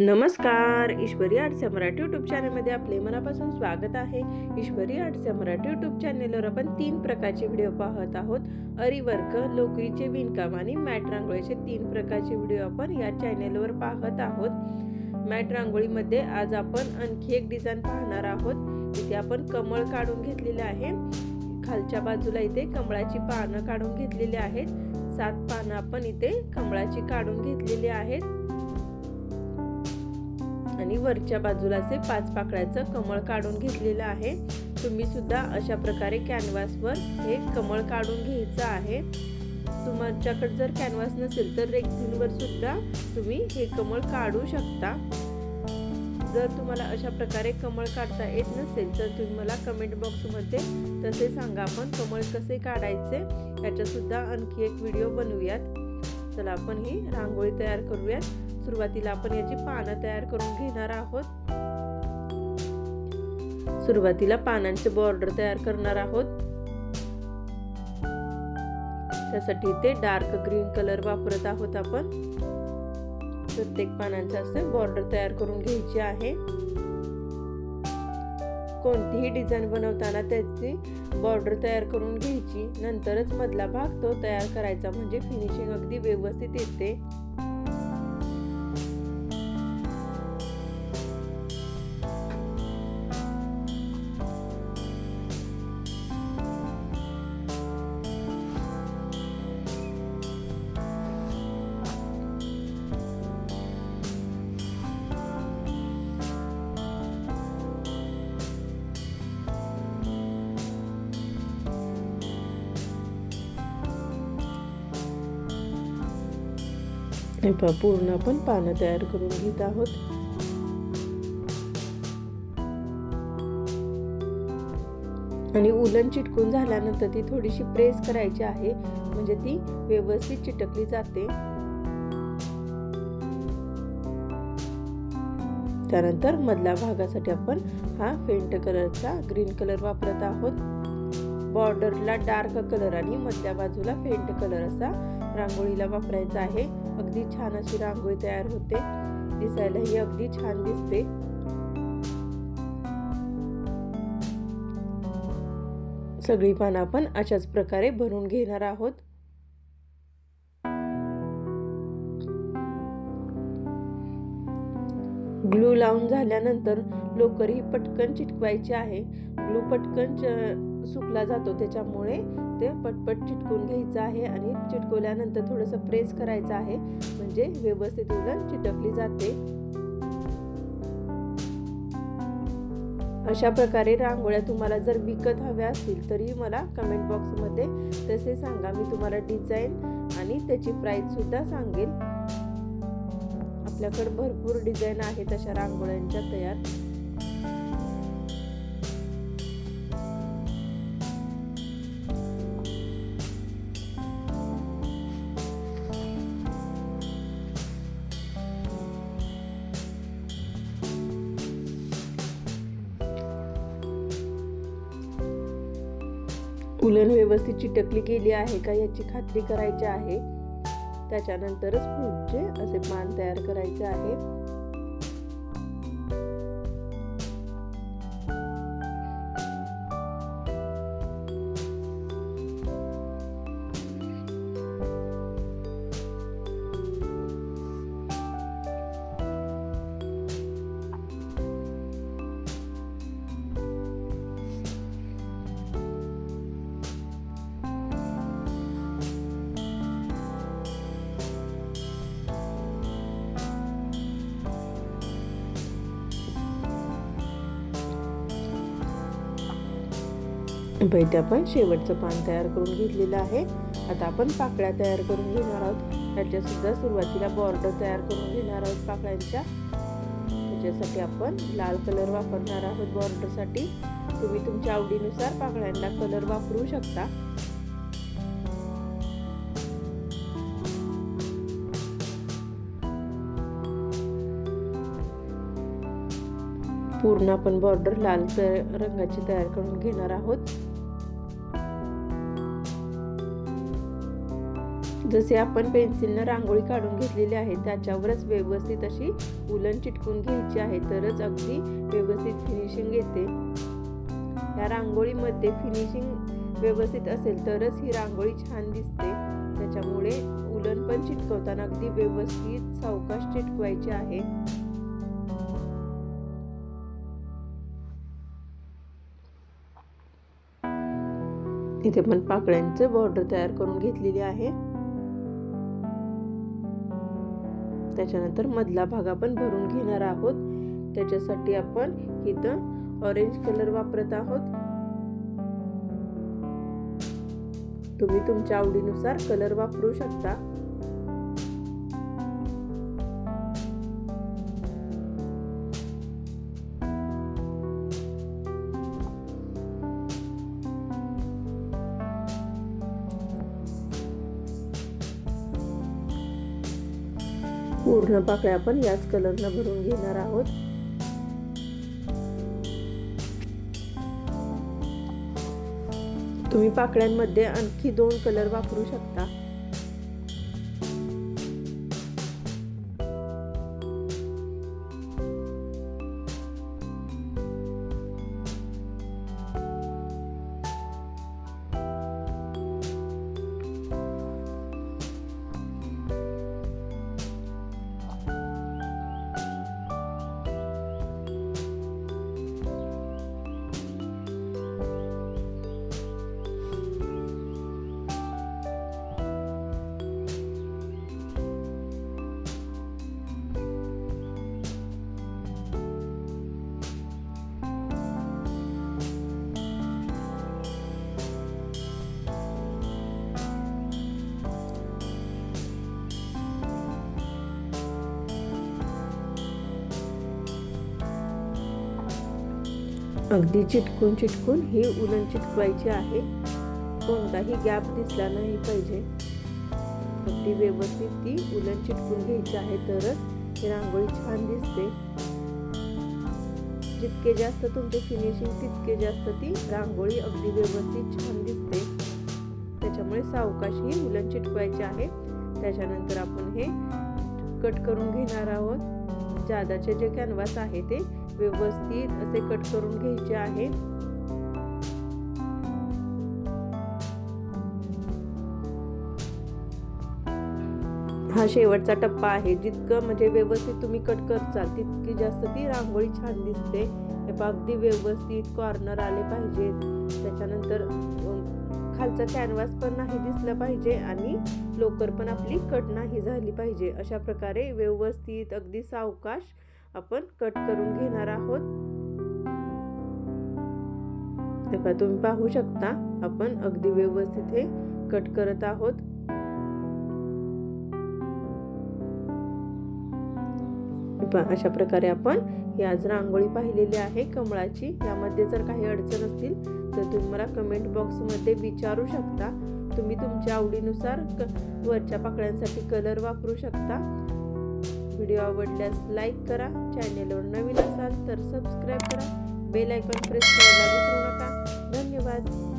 नमस्कार ईश्वरी arts Marathi YouTube चॅनलमध्ये आपले मनापासून स्वागत आहे. ईश्वरी आर्ट्स मराठी यूट्यूब चॅनलवर आपण तीन प्रकारचे व्हिडिओ पाहत आहोत. अरिवर्क लोकरीचे विणकाम आणि मॅट रांगोळीचे तीन प्रकारचे व्हिडिओ आपण या चॅनेलवर पाहत आहोत. मॅट रांगोळीमध्ये आज आपण आणखी एक डिझाईन पाहणार आहोत. इथे आपण कमळ काढून घेतलेले आहे. खालच्या बाजूला इथे कमळाची पानं काढून घेतलेली आहेत. सात पानं आपण इथे कमळाची काढून घेतलेली आहेत. आणि वरच्या बाजूला असे पाच पाकळ्याचं कमळ काढून घेतलेलं आहे. तुम्ही सुद्धा अशा प्रकारे कॅनव्हासवर हे कमळ काढून घ्यायचं आहे. तुमच्याकडे जर कॅनव्हास नसेल तर रेक्झिनवर सुद्धा तुम्ही हे कमळ काढू शकता. जर तुम्हाला अशा प्रकारे कमळ काढता येत नसेल तर तुम्ही मला कमेंट बॉक्समध्ये तसे सांगा आपण कमळ कसे काढायचे. याच्यासुद्धा आणखी एक व्हिडिओ बनवूयात. चला आपण ही रांगोळी तयार करूयात. सुरुवातीला आपण याची पानं तयार करून घेणार आहोत. सुरुवातीला पानांचे बॉर्डर तयार करणार आहोत. त्यासाठी ते डार्क ग्रीन कलर वापरत आहोत आपण. प्रत्येक पानांचे असे बॉर्डर तयार करून घ्यायची आहे. कोणतीही डिझाईन बनवताना त्याची बॉर्डर तयार करून घ्यायची. नंतरच मधला भाग तो तयार करायचा. म्हणजे फिनिशिंग अगदी व्यवस्थित येते. हे पूर्ण आपण पानं तयार करून घेत आहोत. आणि उलन चिटकून झाल्यानंतर ती थोडीशी प्रेस करायची आहे म्हणजे ती व्यवस्थित चिटकली जाते. त्यानंतर मधल्या भागासाठी आपण हा फेंट कलरचा ग्रीन कलर वापरत आहोत. बॉर्डरला डार्क कलर आणि मधल्या बाजूला फेंट कलर असा रांगोळीला वापरायचा आहे. अगदी छान अशी रांगोळी तयार होते. दिसायला ही अगदी छान दिसते. सगळी पानं आपण अशाच प्रकारे भरून घेणार आहोत. ग्लू लावून झाल्यानंतर लोकर ही पटकन चिटकवायची आहे. ग्लू पटकन सुकला जातो. त्याच्यामुळे ते पटपट चिटकून घ्यायचं आहे आणि चिटकवल्यानंतर थोडंसं प्रेस करायचं आहे. म्हणजे व्यवस्थित उलट चिटकली जाते. अशा प्रकारे रांगोळ्या तुम्हाला जर विकत हव्या असतील तरी मला कमेंट बॉक्समध्ये तसे सांगा. मी तुम्हाला डिझाईन आणि त्याची प्राईस सुद्धा सांगेल आपल्याकडे भरपूर डिझाईन आहेत अशा रांगोळ्यांच्या तयार. उलन व्यवस्थित चिटकली गेली आहे का याची खात्री करायची आहे. त्याच्यानंतरच पुढचे असे पान तयार करायचे आहे. इथे आपण शेवटचं पान तयार करून घेतलेलं आहे. आता आपण पाकळ्या तयार करून घेणार आहोत. त्याच्यासुद्धा सुरुवातीला बॉर्डर तयार करून घेणार आहोत पाकळ्यांच्या. त्याच्यासाठी आपण लाल कलर वापरणार आहोत बॉर्डरसाठी तुम्ही तुमच्या आवडीनुसार पाकळ्यांना कलर वापरू शकता. पूर्ण आपण बॉर्डर लाल रंगाची तयार करून घेणार आहोत. जसे आपण पेन्सिलनं रांगोळी काढून घेतलेली आहे त्याच्यावरच व्यवस्थित अशी उलन चिटकून घ्यायची आहे तरच अगदी व्यवस्थित फिनिशिंग येते. या रांगोळीमध्ये फिनिशिंग व्यवस्थित असेल तरच ही रांगोळी छान दिसते. त्याच्यामुळे उलन पण चिटकवताना अगदी व्यवस्थित सावकाश चिटकवायचे आहे. इथे पण पाकळ्यांचं बॉर्डर तयार करून घेतलेली आहे. त्याच्यानंतर मधला भाग आपण भरून घेणार आहोत. त्याच्यासाठी आपण इथं ऑरेंज कलर वापरत आहोत. तुम्ही तुमच्या आवडीनुसार कलर वापरू शकता. पूर्ण पाकळ्या आपण याच कलरनं भरून घेणार आहोत. तुम्ही पाकळ्यांमध्ये आणखी दोन कलर वापरू शकता. अगदी चिटकून चिटकून ही उलन चिटकवायची आहे. कोणताही गॅप दिसला नाही पाहिजे. अगदी व्यवस्थित ती उलन चिटकून घ्यायची आहे तरच ही रांगोळी छान दिसते. जितके जास्त तुमचे फिनिशिंग तितके जास्त ती रांगोळी अगदी व्यवस्थित छान दिसते. त्याच्यामुळे सावकाश ही उलन चिटकवायची आहे. त्याच्यानंतर आपण हे कट करून घेणार आहोत. जादाचे जे कॅनव्हास आहे ते व्यवस्थित असे कट करून घ्यायचे आहे. हा शेवटचा टप्पा आहे. जितकं म्हणजे व्यवस्थित तुम्ही कट करचाल तितकी जास्त ती रांगोळी छान दिसते. हे अगदी व्यवस्थित कॉर्नर आले पाहिजेत. त्याच्यानंतर खालचा कॅनव्हास पण नाही दिसलं पाहिजे आणि लोकर पण आपली कट नाही झाली पाहिजे. अशा प्रकारे व्यवस्थित अगदी सावकाश आपण कट करून घेणार आहोत. तेव्हा तुम्ही पाहू शकता आपण अगदी व्यवस्थित हे कट करत आहोत. अशा प्रकारे आपण ही आज रांगोळी पाहिलेली आहे कमळाची. यामध्ये जर काही अडचण असतील तर तुम्ही मला कमेंट बॉक्समध्ये विचारू शकता. तुम्ही तुमच्या आवडीनुसार वरच्या पाकळ्यांसाठी कलर वापरू शकता. व्हिडिओ आवडल्यास लाईक करा चॅनेलवर नवीन असाल तर सबस्क्राईब करा बेल आयकॉन प्रेस करायला विसरू नका. धन्यवाद.